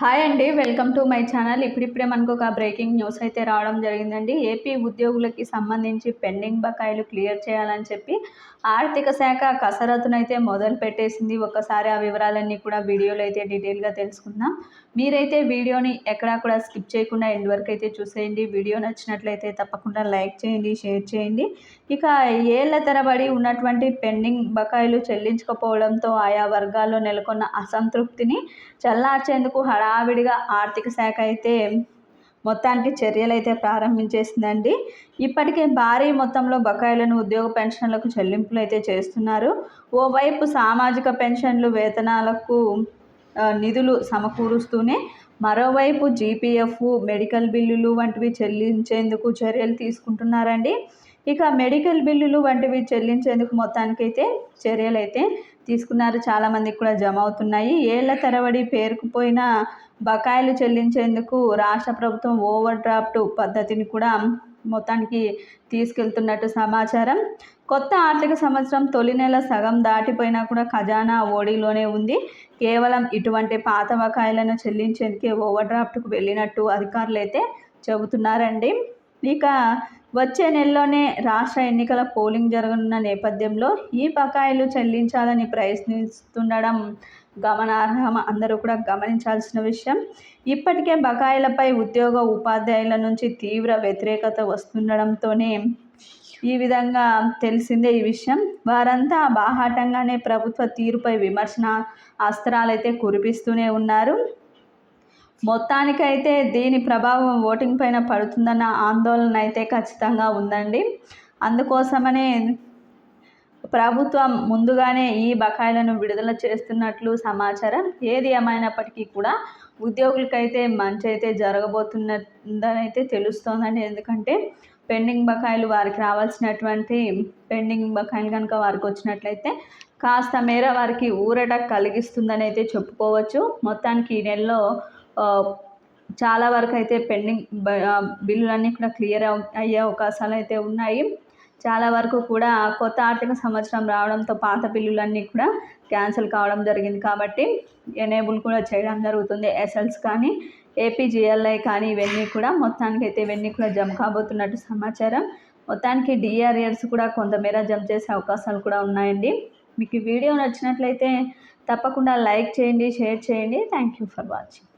Hi అండి welcome to my channel. ఇప్పుడిప్పుడే మనకు ఒక బ్రేకింగ్ న్యూస్ అయితే రావడం జరిగిందండి. ఏపీ ఉద్యోగులకి సంబంధించి పెండింగ్ బకాయిలు క్లియర్ చేయాలని చెప్పి ఆర్థిక శాఖ కసరత్తునైతే మొదలు పెట్టేసింది. ఒకసారి ఆ వివరాలన్నీ కూడా వీడియోలో అయితే డీటెయిల్గా తెలుసుకుందాం. మీరైతే వీడియోని ఎక్కడా కూడా స్కిప్ చేయకుండా ఎండ్ వరకు అయితే చూసేయండి. వీడియో నచ్చినట్లయితే తప్పకుండా లైక్ చేయండి షేర్ చేయండి. ఇక ఏళ్ళ తరబడి ఉన్నటువంటి పెండింగ్ బకాయిలు చెల్లించకపోవడంతో ఆయా వర్గాల్లో నెలకొన్న అసంతృప్తిని చల్లార్చేందుకు హడావిడిగా ఆర్థిక శాఖ అయితే మొత్తానికి చర్యలు అయితే ప్రారంభించేసిందండి. ఇప్పటికే భారీ మొత్తంలో బకాయిలను ఉద్యోగ పెన్షన్లకు చెల్లింపులు అయితే చేస్తున్నారు. ఓవైపు సామాజిక పెన్షన్లు వేతనాలకు నిధులు సమకూరుస్తూనే మరోవైపు జీపీఎఫ్ మెడికల్ బిల్లులు వంటివి చెల్లించేందుకు చర్యలు తీసుకుంటున్నారండి. ఇక మెడికల్ బిల్లులు వంటివి చెల్లించేందుకు మొత్తానికైతే చర్యలు అయితే తీసుకున్నారు. చాలామందికి కూడా జమ అవుతున్నాయి. ఏళ్ళ తరబడి పేరుకుపోయిన బకాయిలు చెల్లించేందుకు రాష్ట్ర ప్రభుత్వం ఓవర్ డ్రాఫ్ట్ పద్ధతిని కూడా మొత్తానికి తీసుకెళ్తున్నట్టు సమాచారం. కొత్త ఆర్థిక సంవత్సరం తొలి నెల సగం దాటిపోయినా కూడా ఖజానా ఓడిలోనే ఉంది. కేవలం ఇటువంటి పాత బకాయిలను చెల్లించేందుకే ఓవర్ డ్రాఫ్ట్కు వెళ్ళినట్టు అధికారులు అయితే చెబుతున్నారండి. ఇక వచ్చే నెలలోనే రాష్ట్ర ఎన్నికల పోలింగ్ జరగనున్న నేపథ్యంలో ఈ బకాయిలు చెల్లించాలని ప్రయత్నిస్తుండడం గమనార్హం. అందరూ కూడా గమనించాల్సిన విషయం ఇప్పటికే బకాయిలపై ఉద్యోగ ఉపాధ్యాయుల నుంచి తీవ్ర వ్యతిరేకత వస్తుండడంతోనే ఈ విధంగా తెలిసిందే ఈ విషయం. వారంతా బాహాటంగానే ప్రభుత్వ తీరుపై విమర్శన అస్త్రాలైతే కురిపిస్తూనే ఉన్నారు. మొత్తానికైతే దీని ప్రభావం ఓటింగ్ పైన పడుతుందన్న ఆందోళన అయితే ఖచ్చితంగా ఉందండి. అందుకోసమనే ప్రభుత్వం ముందుగానే ఈ బకాయిలను విడుదల చేస్తున్నట్లు సమాచారం. ఏది ఏమైనప్పటికీ కూడా ఉద్యోగులకైతే మంచి అయితే జరగబోతున్నదని అయితే తెలుస్తోందండి. ఎందుకంటే పెండింగ్ బకాయిలు వారికి రావాల్సినటువంటి పెండింగ్ బకాయిలు కనుక వారికి వచ్చినట్లయితే కాస్త మేర వారికి ఊరట కలిగిస్తుందని అయితే చెప్పుకోవచ్చు. మొత్తానికి ఈ నెలలో చాలా వరకు అయితే పెండింగ్ బిల్లులన్నీ కూడా క్లియర్ అయ్యే అవకాశాలు అయితే ఉన్నాయి. చాలా వరకు కూడా కొత్త ఆర్థిక సంవత్సరం రావడంతో పాత బిల్లులన్నీ కూడా క్యాన్సిల్ కావడం జరిగింది కాబట్టి ఎనేబుల్ కూడా చేయడం జరుగుతుంది. ఎస్ఎల్స్ కానీ ఏపీజిఎల్ఐ కానీ ఇవన్నీ కూడా మొత్తానికి అయితే ఇవన్నీ కూడా జమ కాబోతున్నట్టు సమాచారం. మొత్తానికి డిఆర్ఎల్స్ కూడా కొంతమేర జమ చేసే అవకాశాలు కూడా ఉన్నాయండి. మీకు ఈ వీడియో నచ్చినట్లయితే తప్పకుండా లైక్ చేయండి షేర్ చేయండి. Thank you for watching.